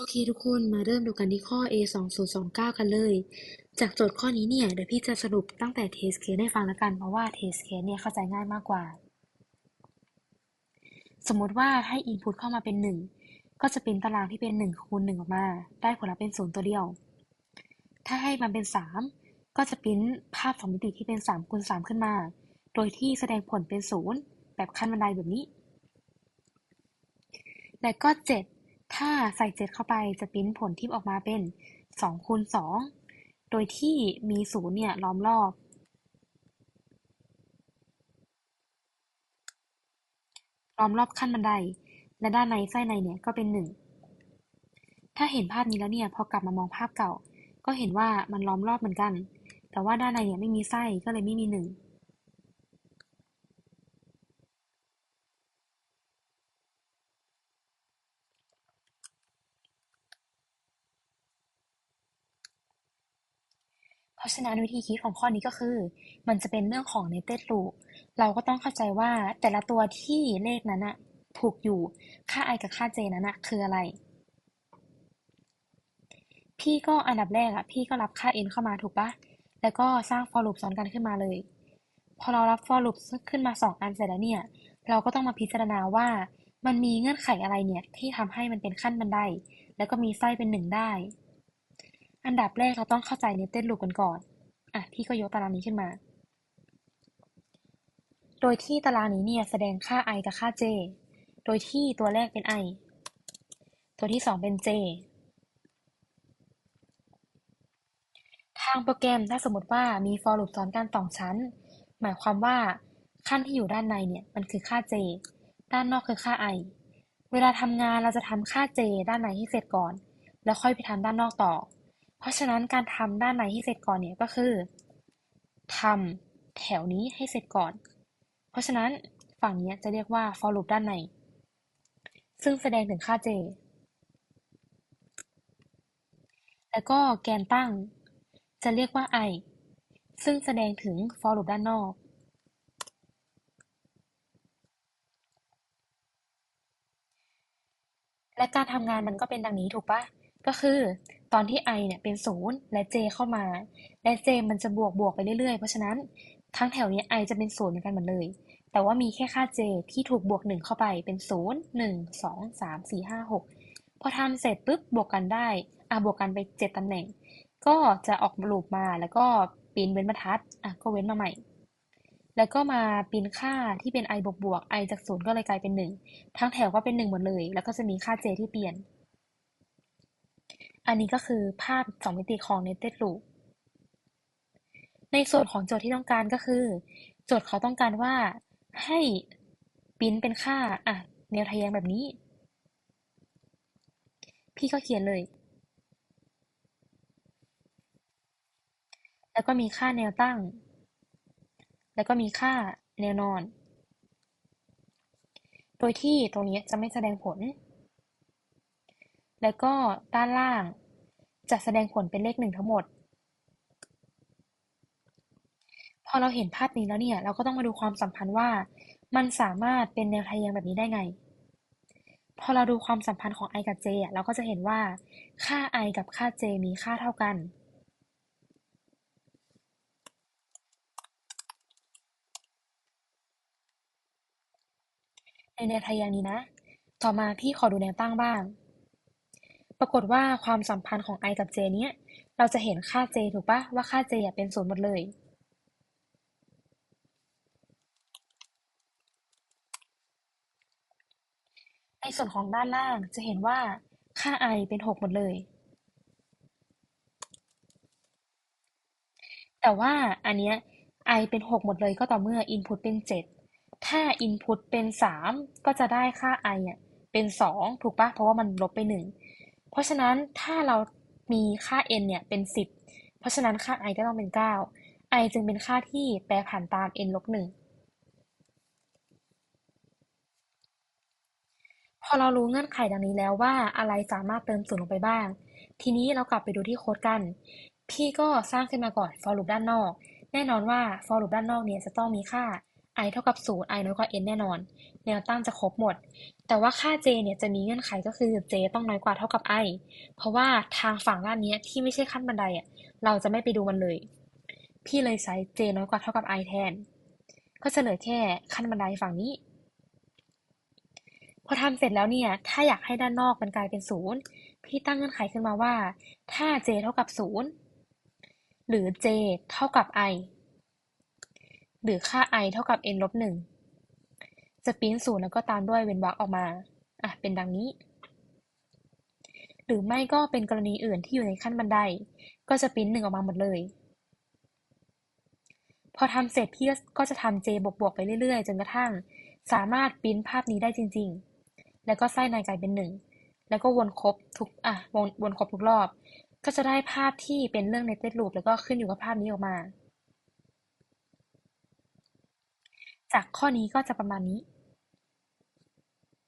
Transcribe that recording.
โอเคทุกคนมาเริ่มดูกันที่ข้อ A 2 0 2 9 กันเลย จากโจทย์ข้อนี้เนี่ย เดี๋ยวพี่จะสรุปตั้งแต่ test case ให้ฟังแล้วกัน เพราะว่า test case เนี่ยเข้าใจง่ายมากกว่า สมมติว่าให้ input เข้ามาเป็น 1 ก็จะเป็นตารางที่เป็น1คูณ1ออกมา ได้ผลลัพธ์เป็น 0 ตัวเดียว ถ้าให้มันเป็น 3 ก็จะปริ้นภาพสองมิติที่เป็น3คูณ3ขึ้นมา โดยที่แสดงผลเป็น 0 แบบขั้นบันไดแบบนี้ และก็ 7 ถ้าใส่ 7 เข้าไปจะปริ้นผลที่ออกมาเป็น2คูณ2โดยที่มี0เนี่ยล้อมรอบ ล้อมรอบขั้นบันได และด้านในไส้ในเนี่ยก็เป็น 1 ถ้าเห็นภาพนี้แล้วเนี่ยพอกลับมามองภาพเก่า ก็เห็นว่ามันล้อมรอบเหมือนกัน แต่ว่าด้านในเนี่ยไม่มีไส้ก็เลยไม่มี 1 เพราะฉะนั้นวิธีคิดของข้อนี้ก็คือ มันจะเป็นเรื่องของ netted loop เราก็ต้องเข้าใจว่าแต่ละตัวที่เลขนั้นอะผูกอยู่ค่า i กับค่า j นั้นอะคืออะไร พี่ก็อันดับแรกอะพี่ก็รับค่า n เข้ามาถูกปะแล้วก็สร้าง for loop ซ้อนกันขึ้นมาเลย พอเรารับ for loop ขึ้นมา 2 อันเสร็จแล้วเนี่ย เราก็ต้องมาพิจารณาว่ามันมีเงื่อนไขอะไรเนี่ยที่ทำให้มันเป็นขั้นบันได แล้วก็มีไส้เป็นหนึ่งได้ อันดับแรกเราต้องเข้าใจ netted loop กันก่อน อะ พี่ก็ยกตารางนี้ขึ้นมา โดยที่ตารางนี้เนี่ยแสดงค่า i กับค่า j โดยที่ตัวแรกเป็น i ตัวที่สองเป็น j ทางโปรแกรมถ้าสมมติว่ามี for loop ซ้อนกันสองชั้น หมายความว่าขั้นที่อยู่ด้านในเนี่ยมันคือค่า j ด้านนอกคือค่า i เวลาทำงานเราจะทำค่า j ด้านในให้เสร็จก่อน แล้วค่อยไปทำด้านนอกต่อ เพราะฉะนั้นการทำด้านในให้เสร็จก่อนเนี่ยก็คือทำแถวนี้ให้เสร็จก่อน เพราะฉะนั้นฝั่งนี้จะเรียกว่า for loop ด้านใน ซึ่งแสดงถึงค่า j แล้วก็แกนตั้งจะเรียกว่า i ซึ่งแสดงถึง for loop ด้านนอก และการทำงานมันก็เป็นดังนี้ถูกปะ ก็คือตอนที่ i เนี่ยเป็นศูนย์และ j เข้ามา และ j มันจะบวกบวกไปเรื่อยๆ เพราะฉะนั้นทั้งแถวนี้ i จะเป็นศูนย์เหมือนกันหมดเลย แต่ว่ามีแค่ค่า j ที่ถูกบวกหนึ่งเข้าไปเป็นศูนย์หนึ่งสองสามสี่ห้าหกพอทำเสร็จปุ๊บบวกกันได้อะบวกกันไปเจ็ดตำแหน่ง ก็จะออกลูปมาแล้วก็ปีนเว้นบรรทัดอะก็เว้นมาใหม่ แล้วก็มาปีนค่าที่เป็น i บวกบวก i จากศูนย์ก็เลยกลายเป็นหนึ่งทั้งแถวก็เป็นหนึ่งหมดเลย แล้วก็จะมีค่า j ที่เปลี่ยน อันนี้ก็คือภาพสองมิติของ netted loop ในส่วนของโจทย์ที่ต้องการก็คือ โจทย์เขาต้องการว่าให้ปริ้นเป็นค่าอะแนวทะแยงแบบนี้ พี่ก็เขียนเลย แล้วก็มีค่าแนวตั้ง แล้วก็มีค่าแนวนอน โดยที่ตรงนี้จะไม่แสดงผล แล้วก็ด้านล่าง จะแสดงผลเป็นเลขหนึ่งทั้งหมด พอเราเห็นภาพนี้แล้วเนี่ย เราก็ต้องมาดูความสัมพันธ์ว่า มันสามารถเป็นแนวทะแยงแบบนี้ได้ไง พอเราดูความสัมพันธ์ของ i กับ j อะเราก็จะเห็นว่า ค่า i กับค่า j มีค่าเท่ากันในแนวทะแยงนี้นะ ต่อมาพี่ขอดูแนวตั้งบ้าง ปรากฏว่าความสัมพันธ์ของ i กับ j เนี้ย เราจะเห็นค่า j ถูกปะว่าค่า j เป็นศูนย์หมดเลย ในส่วนของด้านล่างจะเห็นว่าค่า i เป็นหกหมดเลย แต่ว่าอันเนี้ย i เป็นหกหมดเลยก็ต่อเมื่อ input เป็นเจ็ดถ้า input เป็นสามก็จะได้ค่า i อะเป็นสองถูกปะเพราะว่ามันลบไปหนึ่ง เพราะฉะนั้นถ้าเรามีค่า n เนี่ยเป็นสิบเพราะฉะนั้นค่า i ก็ต้องเป็นเก้า i จึงเป็นค่าที่แปรผันตาม n ลบหนึ่งพอเรารู้เงื่อนไขดังนี้แล้วว่าอะไรสามารถเติมศูนย์ลงไปบ้าง ทีนี้เรากลับไปดูที่โค้ดกัน พี่ก็สร้างขึ้นมาก่อน for loop ด้านนอก แน่นอนว่า for loop ด้านนอกเนี่ยจะต้องมีค่า i เท่ากับ 0 i น้อยกว่า n แน่นอน แนวตั้งจะครบหมด แต่ว่าค่า j เนี่ยจะมีเงื่อนไขก็คือ j ต้องน้อยกว่าเท่ากับ i เพราะว่าทางฝั่งด้านเนี้ยที่ไม่ใช่ขั้นบันไดอะเราจะไม่ไปดูมันเลย พี่เลยใช้ j น้อยกว่าเท่ากับ i แทน ก็จะเหลือแค่ขั้นบันไดฝั่งนี้ พอทำเสร็จแล้วเนี่ยถ้าอยากให้ด้านนอกมันกลายเป็นศูนย์พี่ตั้งเงื่อนไขขึ้นมาว่า ถ้า j เท่ากับศูนย์หรือ j เท่ากับ i หรือค่า i เท่ากับ n ลบหนึ่งจะปริ้นศูนย์แล้วก็ตามด้วยเว้นวรรคออกมา อะ เป็นดังนี้ หรือไม่ก็เป็นกรณีอื่นที่อยู่ในขั้นบันได ก็จะปริ้นหนึ่งออกมาหมดเลย พอทำเสร็จพี่ก็จะทำ j บวกบวกไปเรื่อยๆ จนกระทั่ง สามารถปริ้นภาพนี้ได้จริง ๆ แล้วก็ไส้ในกลายเป็นหนึ่ง แล้วก็วนครบทุก อะ วนวนครบทุกรอบ ก็จะได้ภาพที่เป็นเรื่อง netted loop แล้วก็ขึ้นอยู่กับภาพนี้ออกมา จากข้อนี้ก็จะประมาณนี้